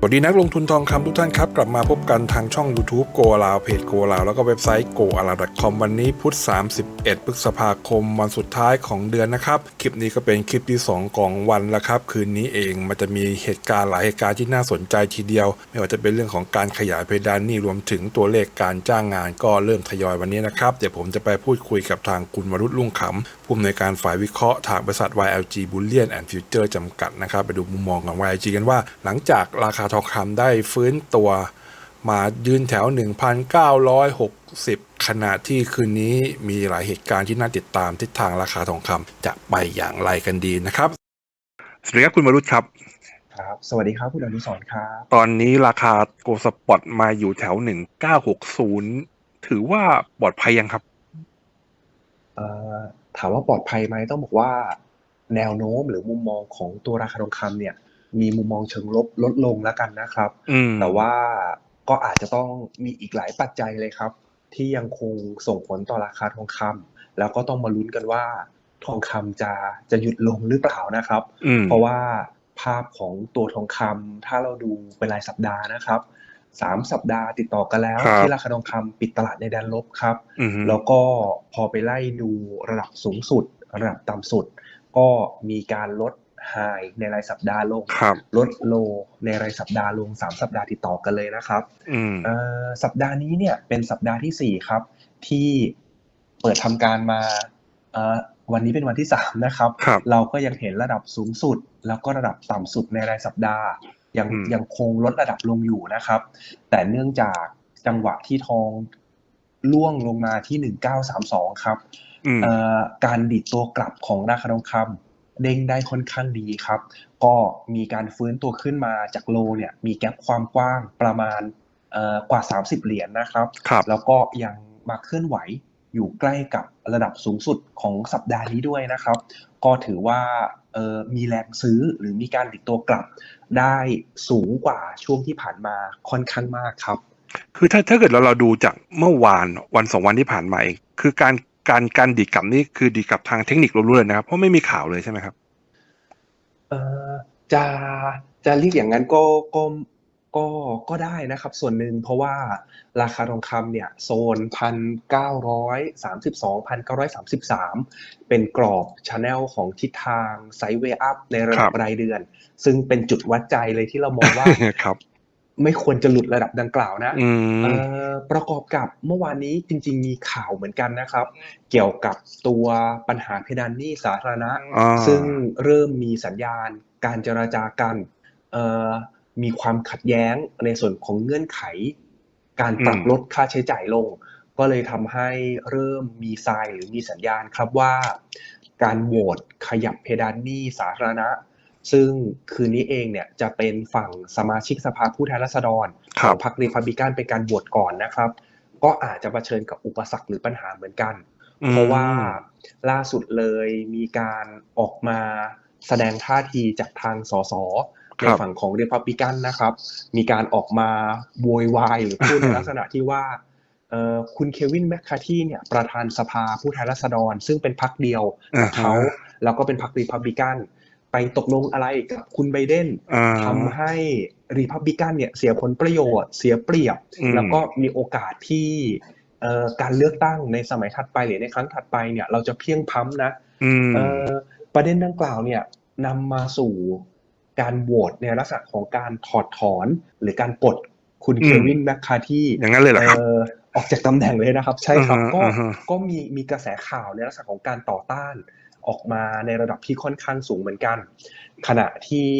สวัสดีนักลงทุนทองคำทุกท่านครับ กลับมาพบกันทางช่อง YouTube Go ลาวเพจ Go ลาวแล้วก็เว็บไซต์ go a l a w com วันนี้พุธ31 พฤษภาคมวันสุดท้ายของเดือนนะครับ คลิปนี้ก็เป็นคลิปที่ 2 ของวันแล้วครับ คืนนี้เองมันจะมีเหตุการณ์หลายเหตุการณ์ที่น่าสนใจทีเดียว ไม่ว่าจะเป็นเรื่องของการขยายเพดานนี้รวมถึงตัวเลขการจ้างงานก็เริ่มทยอยวันนี้นะครับเดี๋ยวผมจะไปพูดคุยกับทางคุณวรุษลุ่งขำผู้อำนวยการฝ่ายวิเคราะห์ทางบริษัท YLG Bullion and Future จำกัดนะครับไปดูมุมมองของ YLG กันว่า หลังจากราคาทองคำได้ฟื้นตัวมายืนแถว 1,960 ขณะที่คืนนี้มีหลายเหตุการณ์ที่น่าติดตามทิศทางราคาทองคำจะไปอย่างไรกันดีนะครับ สวัสดีครับคุณวรุษครับ ครับ สวัสดีครับคุณอนุสรณ์ครับ ตอนนี้ราคาโกลสปอตมาอยู่แถว 1960 ถือว่าปลอดภัยยังครับ เอ่อ ถามว่าปลอดภัยไหมต้องบอกว่า แนวโน้มหรือมุมมองของตัวราคาทองคำเนี่ย มีมุมมองเชิงลบลดลงแล้วกันนะครับอืมแต่ว่าก็อาจจะต้องมีอีกหลายปัจจัยเลยครับ ที่ยังคงส่งผลต่อราคาทองคำแล้วก็ต้องมาลุ้นกันว่า ทองคำจะจะหยุดลงหรือเปล่านะครับอืมเพราะว่าภาพของตัวทองคำถ้าเราดูเป็นรายสัปดาห์นะครับสามสัปดาห์ติดต่อกันแล้วครับที่ราคาทองคำปิดตลาดในแดนลบครับอืมแล้วก็พอไปไล่ดูระดับสูงสุด ระดับต่ำสุด ก็มีการลด ไฮในรายสัปดาห์ลงครับลดโลในรายสัปดาห์ลงสามสัปดาห์ติดต่อกันเลยนะครับอืมเอ่อสัปดาห์นี้เนี่ยเป็นสัปดาห์ที่สี่ครับ ที่เปิดทำการมาเอ่อวันนี้เป็นวันที่สามนะครับครับเราก็ยังเห็นระดับสูงสุด แล้วก็ระดับต่ำสุดในรายสัปดาห์ ยังอืมยังคงลดระดับลงอยู่นะครับ แต่เนื่องจากจังหวะที่ทองล่วงลงมาที่ 1932 ครับอืมเอ่อการดิดตัวกลับของราคาทองคำ เด้งได้ค่อนข้างดีครับ ก็มีการฟื้นตัวขึ้นมาจากโลเนี่ยมีแกลบความกว้างประมาณเอ่อกว่า 30 เหรียญนะครับครับแล้วก็ยังมาเคลื่อนไหวอยู่ใกล้กับระดับสูงสุดของสัปดาห์นี้ด้วยนะครับ ก็ถือว่าเอ่อมีแรงซื้อหรือมีการดิดตัวกลับได้สูงกว่าช่วงที่ผ่านมาค่อนข้างมากครับ คือถ้าถ้าเกิดเราเราดูจากเมื่อวานวันสองวันที่ผ่านมาเอง คือการ การการดีดกลับนี่คือดีดกลับทางเทคนิคล้วนๆเลยนะครับ เพราะไม่มีข่าวเลยใช่ไหมครับ เอ่อจะจะเรียกอย่างนั้นก็ก็ก็ก็ได้นะครับ ส่วนหนึ่งเพราะว่าราคาทองคำเนี่ย โซนพันเก้าร้อยสามสิบสองพันเก้าร้อยสามสิบสามเป็นกรอบชแนลของทิศทางไซด์เวย์อัพในระดัครับบรายเดือน ซึ่งเป็นจุดวัดใจเลยที่เรามองว่าครับ ไม่ควรจะหลุดระดับดังกล่าวนะอืมเอ่อประกอบกับเมื่อวานนี้จริง ๆ มีข่าวเหมือนกันนะครับ เกี่ยวกับตัวปัญหาเพดานหนี้สาธารณะอ่าซึ่งเริ่มมีสัญญาณการเจรจากันเอ่อมีความขัดแย้งในส่วนของเงื่อนไข การปรับอืมลดค่าใช้จ่ายลง ก็เลยทำให้เริ่มมีทรายหรือมีสัญญาณครับว่า การโหวตขยับเพดานหนี้สาธารณะ ซึ่งคืนนี้เองเนี่ยจะเป็นฝั่งสมาชิกสภาผู้แทนราษฎรคขรัอบงพรรครีพับลิกันเป็นการโหวตก่อนนะครับ ก็อาจจะเผชิญกับอุปสรรคหรือปัญหาเหมือนกัน เพราะว่าล่าสุดเลยมีการออกมาแสดงท่าทีจากทางสสคในรับฝั่งของ Republican นะครับ มีการออกมาโวยวายหรือพูดในลักษณะที่ว่าเอ่อคุณเควินแมคคาที่เนี่ยประธานสภาผู้แทนราษฎร ซึ่งเป็นพรรคเดียวกับเขาอ่าฮะแล้วก็เป็นพรรค Republican ไปตกลงอะไรกับคุณไบเดนอ่าทำให้รีพับลิกันเนี่ยเสียผลประโยชน์เสียเปรียบอืมแล้วก็มีโอกาสที่เอ่อการเลือกตั้งในสมัยถัดไปหรือในครั้งถัดไปเนี่ย เราจะเพียงพล้ำนะอืมเอ่อประเด็นดังกล่าวเนี่ยนำมาสู่การโหวตในลักษณะของการถอดถอนหรือการปลดคุณอืมเควินแมคคาที่อย่างนั้นเลยเหรอครับเอ่อออกจากตำแหน่งเลยนะครับ ใช่ครับอ่าฮะก็อ่าฮะก็มีมีกระแสข่าวในลักษณะของการต่อต้าน ออกมาในระดับที่ค่อนข้างสูงเหมือนกัน ขณะที่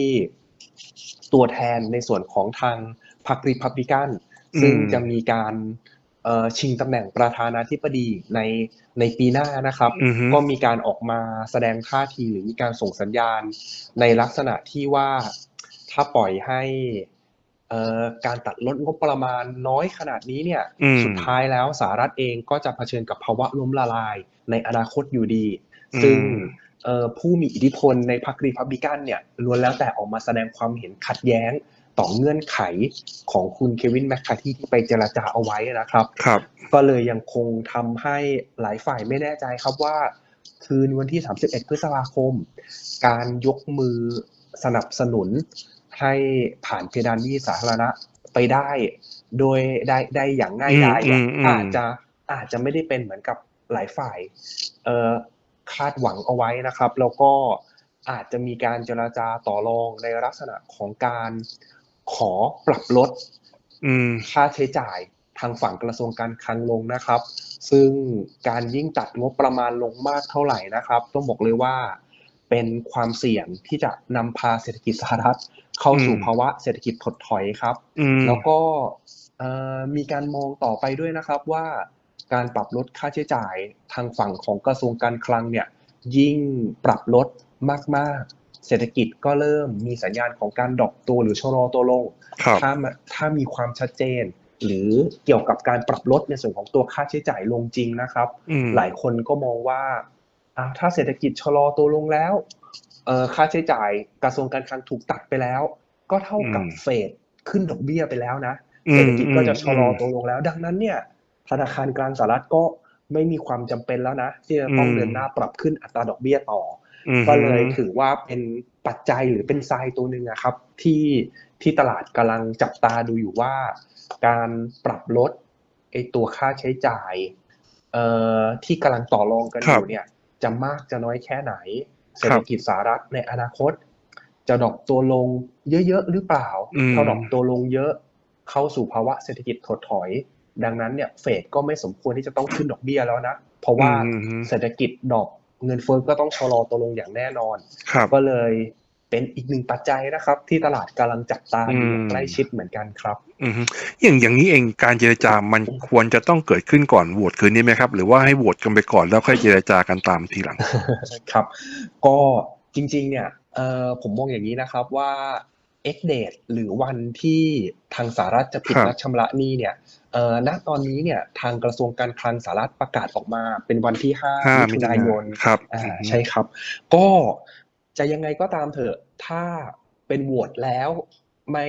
ตัวแทนในส่วนของทางพรรครีพับลิกันซึ่งอืมจะมีการเอ่อชิงตำแหน่งประธานาธิบดีในในปีหน้านะครับอือฮึก็มีการออกมาแสดงท่าทีหรือมีการส่งสัญญาณ ในลักษณะที่ว่าถ้าปล่อยให้เอ่อการตัดลดงบประมาณน้อยขนาดนี้เนี่ยอืมสุดท้ายแล้วสหรัฐเองก็จะเผชิญกับภาวะล้มละลายในอนาคตอยู่ดีอืม ซึ่งเอ่อผู้มีอิทธิพลในพรรครีพับลิกันเนี่ยล้วนแล้วแต่ออกมาแสดงความเห็นขัดแย้งต่อเงื่อนไขของคุณเควินแมคคาที่ที่ไปเจรจาเอาไว้นะครับครับ ก็เลยยังคงทำให้หลายฝ่ายไม่แน่ใจครับว่า คืนวันที่ 31 พฤษภาคม การยกมือสนับสนุนให้ผ่านเพดานหนี้สาธารณะไปได้ โดยได้ได้อย่างง่ายดายเนี่ยอืมอืมอืมอาจจะอาจจะไม่ได้เป็นเหมือนกับหลายฝ่าย เอ่อ คาดหวังเอาไว้นะครับ แล้วก็อาจจะมีการเจรจาต่อรองในลักษณะของการขอปรับลดอืมค่าใช้จ่ายทางฝั่งกระทรวงการคลังลงนะครับ ซึ่งการยิ่งตัดงบประมาณลงมากเท่าไหร่นะครับ ต้องบอกเลยว่าเป็นความเสี่ยงที่จะนำพาเศรษฐกิจสหรัฐเข้าสู่อืมภาวะเศรษฐกิจถดถอยครับอืมแล้วก็เอ่อมีการมองต่อไปด้วยนะครับว่า การปรับลดค่าใช้จ่ายทางฝั่งของกระทรวงการคลังเนี่ยยิ่งปรับลดมาก ๆ เศรษฐกิจก็เริ่มมีสัญญาณของการดรอปตัวหรือชะลอตัวลงครับถ้ามาถ้ามีความชัดเจน หรือเกี่ยวกับการปรับลดในส่วนของตัวค่าใช้จ่ายลงจริงนะครับอืมหลายคนก็มองว่าอะถ้าเศรษฐกิจชะลอตัวลงแล้วเอ่อค่าใช้จ่ายกระทรวงการคลังถูกตัดไปแล้ว ก็เท่ากับอืมเฟดขึ้นดอกเบี้ยไปแล้วนะอืมเศรษฐกิจก็จะชะลออืมตัวลงแล้ว ดังนั้นเนี่ย ธนาคารกลางสหรัฐก็ไม่มีความจำเป็นแล้วนะ ที่จะต้องอืมเดินหน้าปรับขึ้นอัตราดอกเบี้ยต่ออืมก็เลยถือว่าเป็นปัจจัยหรือเป็นทรายตัวหนึ่งอะครับ ที่ที่ตลาดกำลังจับตาดูอยู่ว่า การปรับลดไอตัวค่าใช้จ่ายเอ่อที่กำลังต่อรองกันอครับยู่เนี่ย จะมากจะน้อยแค่ไหนครับเศรษฐกิจสหรัฐในอนาคต จะดรอกตัวลงเยอะๆหรือเปล่าอืมถ้าดรอกตัวลงเยอะเข้าสู่ภาวะเศรษฐกิจถดถอย ดังนั้นเนี่ยเฟดก็ไม่สมควรที่จะต้องขึ้นดอกเบี้ยแล้วนะ เพราะว่าอืมอืมเศรษฐกิจดรอกเงินเฟ้อก็ต้องชะลอตัวลงอย่างแน่นอนครับก็เลยเป็นอีกหนึ่งปัจจัยนะครับ ที่ตลาดกำลังจับตาอยู่อย่างอืมใกล้ชิดเหมือนกันครับอืมฮึอย่างอย่างนี้เองการเจรจามันควรจะต้องเกิดขึ้นก่อนโหวตคืนนี้ไหมครับ หรือว่าให้โหวตกันไปก่อนแล้วค่อยเจรจากันตามทีหลังครับ ก็จริง ๆ เนี่ยเอ่อผมมองอย่างนี้นะครับว่า X date หรือวันที่ทางสหรัฐจะผิดครับนัดชำระหนี้เนี่ยเอ่อณตอนนี้เนี่ยทางกระทรวงการคลังสหรัฐประกาศออกมาเป็นวันที่ห้า5มิมิถุนานถุายนครับอ่าอืมฮึใช่ครับ ก็จะยังไงก็ตามเถอะถ้าเป็นโหวตแล้วไม่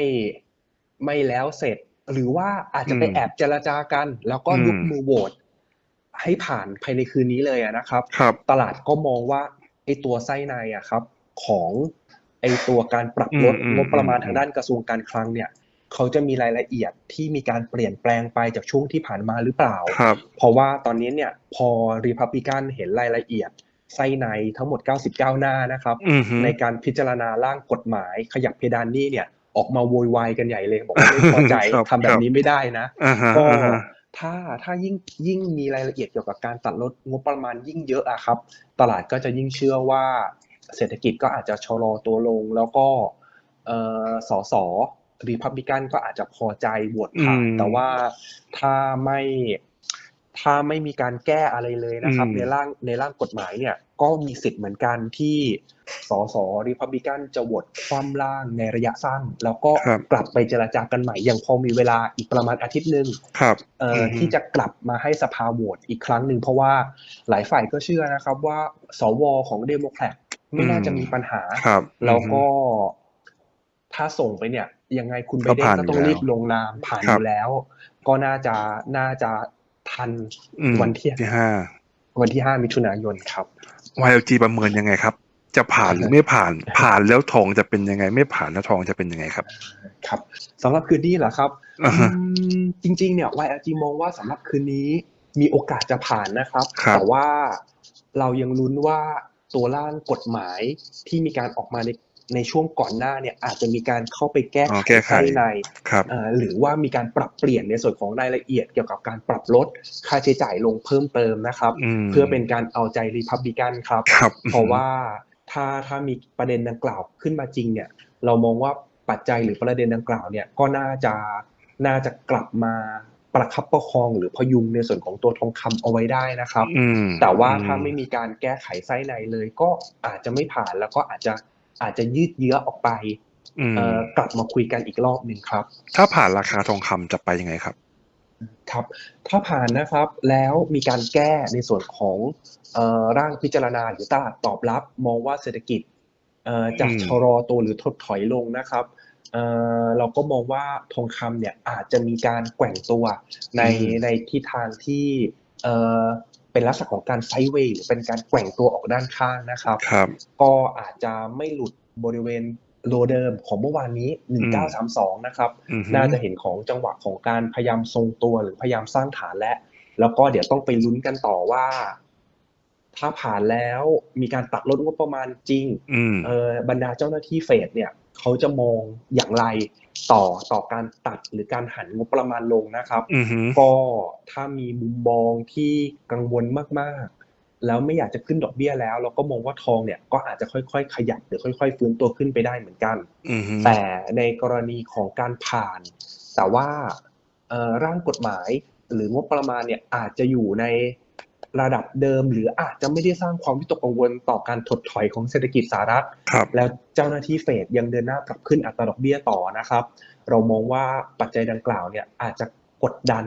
ไม่แล้วเสร็จ หรือว่าอาจจะไปอืมแอบเจรจากัน แล้วก็อืมยกมือโหวตให้ผ่านภายในคืนนี้เลยอะนะครับครับตลาดก็มองว่าไอ้ตัวไส้ในอะครับ ของไอ้ตัวการปรับลดอืมอืมงบประมาณอืมทางด้านกระทรวงการคลังเนี่ย เขาจะมีรายละเอียดที่มีการเปลี่ยนแปลงไปจากช่วงที่ผ่านมาหรือเปล่าครับเพราะว่าตอนนี้เนี่ยพอรีพับลิกันเห็นรายละเอียดไส้ในทั้งหมด 99 หน้านะครับอืมฮึในการพิจารณาร่างกฎหมาย ขยับเพดานหนี้เนี่ย ออกมาโวยวายกันใหญ่เลย บอกว่าไม่พอใจครับทำแบบนี้ไม่ได้นะอ่าฮะก็อ่าฮะถ้าถ้ายิ่งยิ่งมีรายละเอียดเกี่ยวกับการตัดลดงบประมาณยิ่งเยอะอะครับ ตลาดก็จะยิ่งเชื่อว่าเศรษฐกิจก็อาจจะชะลอตัวลงแล้วก็เอ่อสส รีพับลิกันก็อาจจะพอใจโหวตผ่านอืมแต่ว่าถ้าไม่ถ้าไม่มีการแก้อะไรเลยนะครับอืมในร่างในร่างกฎหมายเนี่ย ก็มีสิทธิ์เหมือนกันที่สสรีพับลิกันจะโหวตคว่ำร่างในระยะสั้น แล้วก็ครับกลับไปเจรจากันใหม่ยังพอมีเวลาอีกประมาณอาทิตย์หนึ่งครับเอ่ออมฮึที่จะกลับมาให้สภาโหวตอีกครั้งหนึ่งเพราะว่าหลายฝ่ายก็เชื่อนะครับว่า สวของเดโมแครตไม่น่าจะมีปัญหาครับแล้วก็อืม ถ้าส่งไปเนี่ย ยังไงคุณไบก็เดนผ่านก็ต้องอยู่แล้วรีบลงนามผ่านคอรับยู่แล้ว ก็น่าจะน่าจะทันอืมวันที่ที่ห้าวันที่ห้ามิถุนายนครับ YLG ประเมินยังไงครับ จะผ่านหรือไม่ผ่านผ่านแล้วทองจะเป็นยังไง ไม่ผ่านแล้วทองจะเป็นยังไงครับ ครับสำหรับคืนนี้เหรอครับอ่าฮะอืมจริง ๆ เนี่ย YLG มองว่าสำหรับคืนนี้มีโอกาสจะผ่านนะครับครับ แต่ว่าเรายังลุ้นว่าตัวร่างกฎหมายที่มีการออกมาใน ในช่วงก่อนหน้าเนี่ยอาจจะมีการเข้าไปแก้อ๋ไขอแก้ไขไส้ในครับเอ่อหรือว่ามีการปรับเปลี่ยนในส่วนของรายละเอียดเกี่ยวกับการปรับลดค่าใช้จ่ายลงเพิ่มเติมนะครับอืมเพื่อเป็นการเอาใจรีพับลิกันครับครับ เพราะว่าถ้าถ้ามีประเด็นดังกล่าวขึ้นมาจริงเนี่ย เรามองว่าปัจจัยหรือประเด็นดังกล่าวเนี่ยก็น่าจะน่าจะกลับมาประคับประคองหรือพยุงในส่วนของตัวทองคำเอาไว้ได้นะครับอืมแต่ว่าอืถ้าไม่มีการแก้ไขไส้ในเลยก็อาจจะไม่ผ่านแล้วก็อาจจะ อาจจะยืดเยื้อออกไปอืมเอ่อกลับมาคุยกันอีกรอบหนึ่งครับ ถ้าผ่านราคาทองคำจะไปยังไงครับ ครับ ถ้าผ่านนะครับแล้วมีการแก้ในส่วนของเอ่อร่างพิจารณาหรือตลาดตอบรับ มองว่าเศรษฐกิจเอ่อจะอืมชะลอตัวหรือถดถอยลงนะครับเอ่อเราก็มองว่าทองคำเนี่ยอาจจะมีการแกว่งตัวในในทิศทางที่ เอ่อเป็นลักษณะของการไซด์เวย์หรือเป็นการแกว่งตัวออกด้านข้างนะครับครับ ก็อาจจะไม่หลุดบริเวณโลเดิมของเมื่อวานนี้ 1932 นะครับอือฮึน่าจะเห็นของจังหวะของการพยายามทรงตัวหรือพยายามสร้างฐานและ แล้วก็เดี๋ยวต้องไปลุ้นกันต่อว่า ถ้าผ่านแล้วมีการตัดลดงบประมาณจริงอืมเออบรรดาเจ้าหน้าที่เฟดเนี่ย เขาจะมองอย่างไร ต่อต่อการตัดหรือการหันงบประมาณลงนะครับอือฮึก็ถ้ามีมุมมองที่กังวลมากๆ แล้วไม่อยากจะขึ้นดอกเบี้ยแล้ว เราก็มองว่าทองเนี่ยก็อาจจะค่อยๆ ขยับหรือค่อย ๆ ฟื้นตัวขึ้นไปได้เหมือนกันอือฮึแต่ในกรณีของการผ่าน แต่ว่าเอ่อร่างกฎหมายหรืองบประมาณเนี่ยอาจจะอยู่ใน ระดับเดิม หรืออาจจะไม่ได้สร้างความวิตกกังวลต่อการถดถอยของเศรษฐกิจสหรัฐครับแล้วเจ้าหน้าที่เฟดยังเดินหน้าปรับขึ้นอัตราดอกเบี้ยต่อนะครับ เรามองว่าปัจจัยดังกล่าวเนี่ยอาจจะกดดัน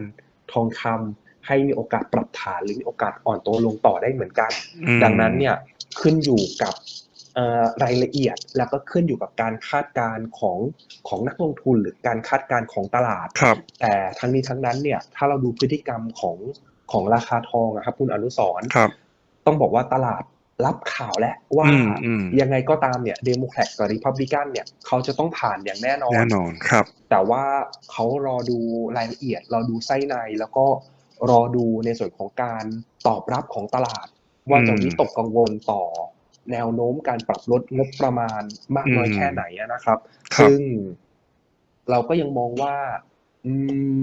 ทองคำให้มีโอกาสปรับฐานหรือมีโอกาสอ่อนตัวลงต่อได้เหมือนกันอืมดังนั้นเนี่ยขึ้นอยู่กับเอ่อ รายละเอียดแล้วก็ขึ้นอยู่กับการคาดการณ์ของของนักลงทุนหรือการคาดการณ์ของตลาดครับแต่ทั้งนี้ทั้งนั้นเนี่ยถ้าเราดูพฤติกรรมของของราคาทองอะครับคุณอนุสรณ์ครับ ต้องบอกว่าตลาดรับข่าวแล้วว่าอืมอืมยังไงก็ตามเนี่ยเดโมแครตกับริพับลิกันเนี่ยเขาจะต้องผ่านอย่างแน่นอนแน่นอนครับ แต่ว่าเขารอดูรายละเอียดรอดูไส้ในแล้วก็รอดูในส่วนของการตอบรับของตลาด ว่าจะอืมวิตกกังวลต่อ แนวโน้มการปรับลดงบประมาณมากน้อยอืมแค่ไหนอะนะครับครับ ซึ่งเราก็ยังมองว่าอื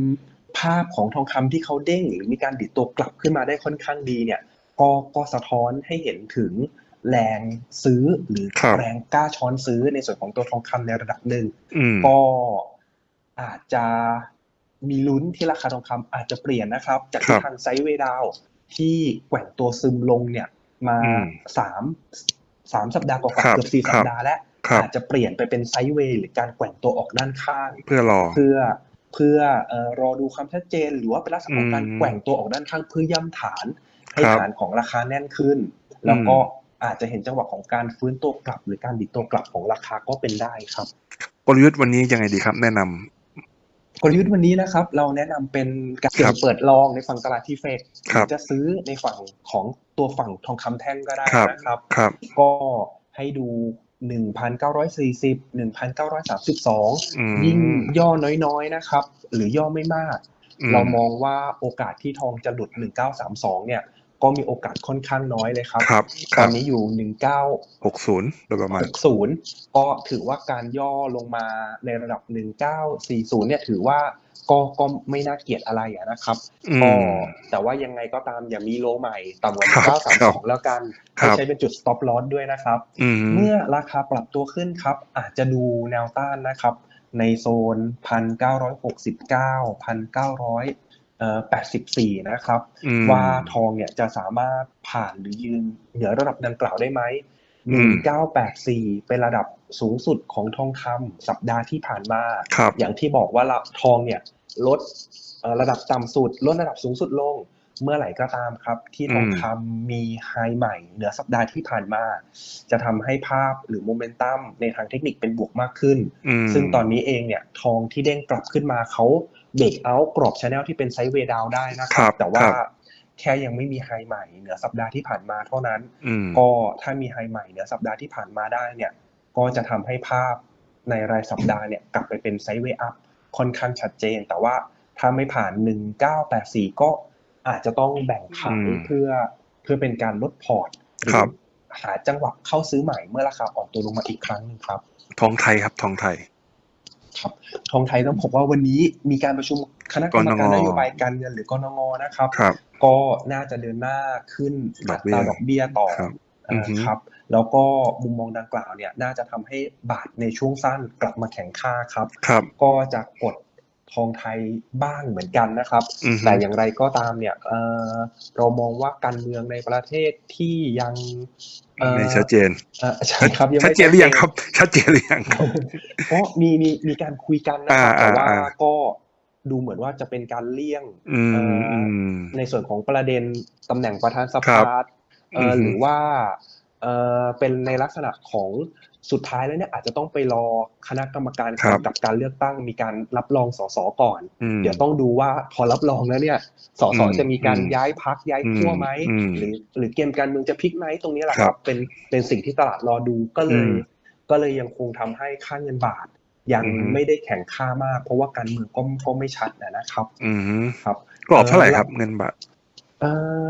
มภาพของทองคำที่เขาเด้ง หรือมีการดิดตัวกลับขึ้นมาได้ค่อนข้างดีเนี่ย ก็ก็สะท้อนให้เห็นถึงแรงซื้อหรือครับแรงกล้าช้อนซื้อในส่วนของตัวทองคำในระดับหนึ่งอืมก็อาจจะมีลุ้นที่ราคาทองคำอาจจะเปลี่ยนนะครับ จากครัที่บทางไซด์เวย์ดาวน์ที่แกว่งตัวซึมลงเนี่ย มาอืมสามสามสัปดาห์กว่าครับๆเกือบสี่ครัสับปดาห์แล้วครับอาจจะเปลี่ยนไปเป็นไซด์เวย์หรือการแกว่งตัวออกด้านข้าง เพื่อรอเพื่อเพื่อเอ่อรอดูความชัดเจน หรือว่าเป็นลักษณะของการอืมแกว่งตัวออกด้านข้างเพื่อย่ำฐาน ให้ครับฐานของราคาแน่นขึ้น แล้วก็อาจจะเห็นจังหวะของการฟื้นตัวกลับ หรือการดิดตัวกลับของราคาก็เป็นได้ครับกลยุทธ์วันนี้ยังไงดีครับ แนะนำ กลยุทธ์วันนี้นะครับ เราแนะนำเป็นการครับเปิดลองในฝั่งตลาดที่เฟดครับจะซื้อในฝั่งของตัวฝั่งทองคำแท่งก็ได้ครับนะครับครับก็ให้ดู 1,940 1,932อืมยิ่งย่อน้อยๆนะครับ หรือย่อไม่มากอืมเรามองว่าโอกาสที่ทองจะหลุด 1932 เนี่ย ก็มีโอกาสค่อนข้างน้อยเลยครับครับคตอรันบนี้อยู่19หกศูนย์โดยประมาณ60ก็ถือว่าการย่อลงมาในระดับ1940เนี่ยถือว่าก็ก็ไม่น่าเกลียดอะไรอะนะครับอืมก็แต่ว่ายังไงก็ตามอย่ามีโลใหม่ต่ำกว่าครับครับ1932แล้วกันครัให้บใช้เป็นจุด stop loss ด้วยนะครับอืมเมื่อราคาปรับตัวขึ้นครับ อาจจะดูแนวต้านนะครับ ในโซน1,969 1,984นะครับอืมว่าทองเนี่ยจะสามารถผ่านหรือยืนเหนือระดับดังกล่าวได้ไหมอืม1984 เป็นระดับสูงสุดของทองคำสัปดาห์ที่ผ่านมาครับอย่างที่บอกว่าละทองเนี่ยลดเอ่อระดับต่ำสุด ลดระดับสูงสุดลง เมื่อไหร่ก็ตามครับ ที่ทองอืมคำมีไฮใหม่เหนือสัปดาห์ที่ผ่านมา จะทำให้ภาพหรือโมเมนตัมในทางเทคนิคเป็นบวกมากขึ้นอืมซึ่งตอนนี้เองเนี่ยทองที่เด้งกลับขึ้นมาเขา เบรกเอาท์กรอบชแนลที่เป็นไซด์เวย์ดาวได้นะคครัรับบแต่ว่าครับแค่ยังไม่มีไฮใหม่เหนือสัปดาห์ที่ผ่านมาเท่านั้นอืมก็ถ้ามีไฮใหม่เหนือสัปดาห์ที่ผ่านมาได้เนี่ย ก็จะทำให้ภาพในรายสัปดาห์เนี่ยกลับไปเป็นไซด์เวย์อัพค่อนข้างชัดเจน แต่ว่าถ้าไม่ผ่าน 1984 ก็อาจจะต้องแบ่งขายอืมเพื่อเพื่อเป็นการลดพอร์ตหรือครับหาจังหวะเข้าซื้อใหม่เมื่อราคาอ่อนตัวลงมาอีกครั้งหนึงครับ ทองไทยครับทองไทย ครับทองไทยต้องบอกว่าวันนี้มีการประชุมคณะกรรมการกนงนโยบายการเงินหรือกนงนะครับครับก็น่าจะเดินหน้าขึ้นดอัอกเบี้ตยราดอกเบี้ยต่อครับเอ่ออฮึครับ แล้วก็มุมมองดังกล่าวเนี่ยน่าจะทำให้บาทในช่วงสั้นกลับมาแข็งค่าครับครับก็จะกด ทองไทยบ้างเหมือนกันนะครับอือฮึแต่อย่างไรก็ตามเนี่ยเอ่อเรามองว่าการเมืองในประเทศที่ยังเอ่อไม่ชัดเจนเอ่อใช่ครับยังชัดไม่เจนหรือยังครับ ชัดเจนหรือยังก็มีมีมีการคุยกันนะครับอ่าแต่ว่าอ่าก็ดูเหมือนว่าจะเป็นการเลี่ยงอืมเอ่อออืมในส่วนของประเด็นตำแหน่งประธานสครัภาบเอ่อออฮึหรือว่าเอ่อเป็นในลักษณะของ สุดท้ายแล้วเนี่ยอาจจะต้องไปรอคณะกรรมการครับกำกับการเลือกตั้งมีการรับรองสสก่อนอืมเดี๋ยวต้องดูว่าพอรับรองแล้วเนี่ยสสอืมจะมีการอืมย้ายพักย้ายขั้วไหมอืมหรือหรือเกมการเมืองจะพลิกไหมตรงนี้แหละคครัรับบเป็นเป็นสิ่งที่ตลาดรอดูก็เลอืยมก็เลยยังคงทำให้ค่าเงินบาท ยังอือฮึไม่ได้แข็งค่ามาก เพราะว่าการเมืองก็ก็ไม่ชัดนะนะครับ อืมฮึครับกรอบเท่าไหร่ครับเงินบาทเอ่อ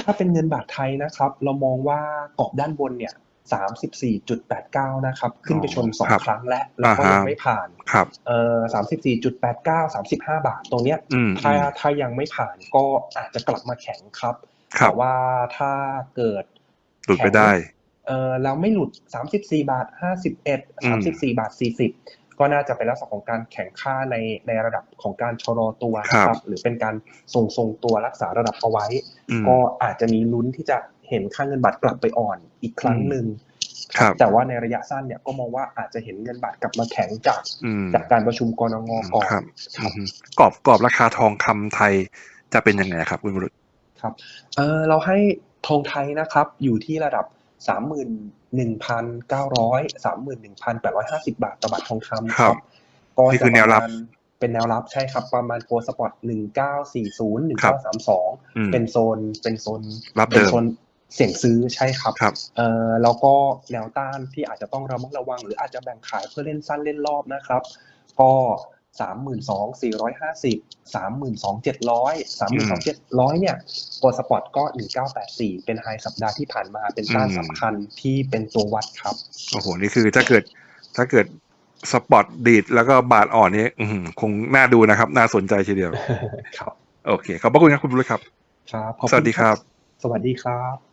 ถ้าเป็นเงินบาทไทยนะครับ เรามองว่ากรอบด้านบนเนี่ย สามสิบสี่จุดแปดเก้านะครับ ขึ้นไปชนสองครับครั้งแล้วแล้วก็อ่าฮะยังไม่ผ่านครับเอ่อสามสิบสี่จุดแปดเก้าสามสิบห้าบาท ตรงเนี้ยอืมถ้าอืมถ้ายังไม่ผ่านก็อาจจะกลับมาแข็งครับครัแต่บว่าถ้าเกิดหลุดไปได้เออเราไม่หลุด 34 บาท 51อืม34 บาท 40 ก็น่าจะเป็นลักษณะของการแข่งค่าในในระดับของการชะลอตัวครับนะครับ หรือเป็นการทรงทรงตัวรักษาระดับเอาไว้อืมก็อาจจะมีลุ้นที่จะ เห็นค่าเงินบาทกลับไปอ่อนอีกครั้งหนึ่งครับแต่ว่าในระยะสั้นเนี่ยก็มองว่าอาจจะเห็นเงินบาทกลับมาแข็งจากอืมจากการประชุมกรงงก่อนครับครัอืบมฮึกรอบกรอบราคาทองคำไทยจะเป็นยังไงครับคุณบุรุษครับเออเราให้ทองไทยนะครับ อยู่ที่ระดับ31,900 31,850บาทต่อบาททองคำครับก็นี่จะคือแนวรับประมาณเป็นแนวรับใช่ครับ ประมาณโกลสปอร์ต1940ครับ1932อืมเป็นโซนเป็นโซนรับเดิมเป็นโซน เสี่ยงซื้อใช่ครับครับเอ่อแล้วก็แนวต้านที่อาจจะต้องระมัดระวัง หรืออาจจะแบ่งขายเพื่อเล่นสั้นเล่นรอบนะครับ ก็สามหมื่นสองสี่ร้อยห้าสิบสามหมื่นสองเจ็ดร้อยสามหมื่นสองเจ็ดร้อยเนี่ยโกลสปอร์ตก็หนึ่งเก้าแปดสี่เป็นไฮสัปดาห์ที่ผ่านมาเป็นต้านอืมสำคัญที่เป็นตัววัดครับโอ้โหนี่คือถ้าเกิดถ้าเกิดสปอตดีดแล้วก็บาทอ่อนนี้อื้อหือคงน่าดูนะครับ น่าสนใจทีเดียวครับ โอเคขอบพระคุณครับคุณบุรุษครับ ครับขอบสณวัสดีครับ สวัสดีครับ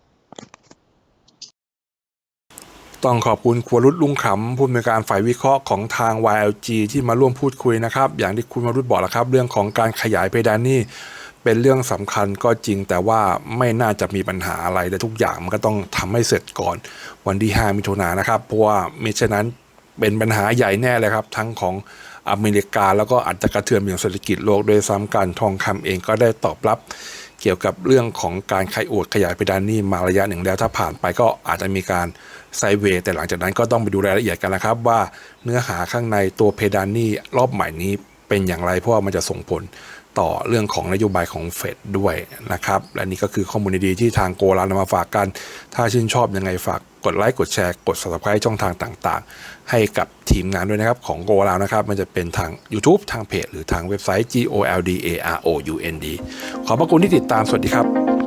ต้องขอบคุณครัวรุดลุงขำผู้อำนวยการฝ่ายวิเคราะห์ของทาง YLG ที่มาร่วมพูดคุยนะครับ อย่างที่คุณวรุษบอกแล้วครับ เรื่องของการขยายเพดานนี้เป็นเรื่องสำคัญก็จริงแต่ว่าไม่น่าจะมีปัญหาอะไรแต่ทุกอย่างมันก็ต้องทำให้เสร็จก่อนวันที่ 5 มิถุนายนนะครับ เพราะว่ามิฉะนั้นเป็นปัญหาใหญ่แน่เลยครับ ทั้งของอเมริกาแล้วก็อาจจะกระเทือนไปยังเศรษฐกิจโลกโดยซ้ำกันทองคำเองก็ได้ตอบรับ เกี่ยวกับเรื่องของการขยอวดขยายเพดานนี้มาระยะหนึ่งแล้วถ้าผ่านไปก็อาจจะมีการ ไซเวแต่หลังจากนั้นก็ต้องไปดูรายละเอียดกันนะครับ ว่าเนื้อหาข้างในตัวเพดานนี้รอบใหม่นี้เป็นอย่างไร เพราะว่ามันจะส่งผลต่อเรื่องของนโยบายของเฟดด้วยนะครับ และนี่ก็คือข้อมูลดีๆที่ทางโกลานำมาฝากกัน ถ้าชื่นชอบยังไงฝากกดไลค์กดแชร์กด subscribe ช่องทางต่างๆ ให้กับทีมงานด้วยนะครับ ของโกลาวนะครับ มันจะเป็นทาง YouTube ทางเพจ หรือทางเว็บไซต์ G O L D A R O U N D ขอบพระคุณที่ติดตามสวัสดีครับ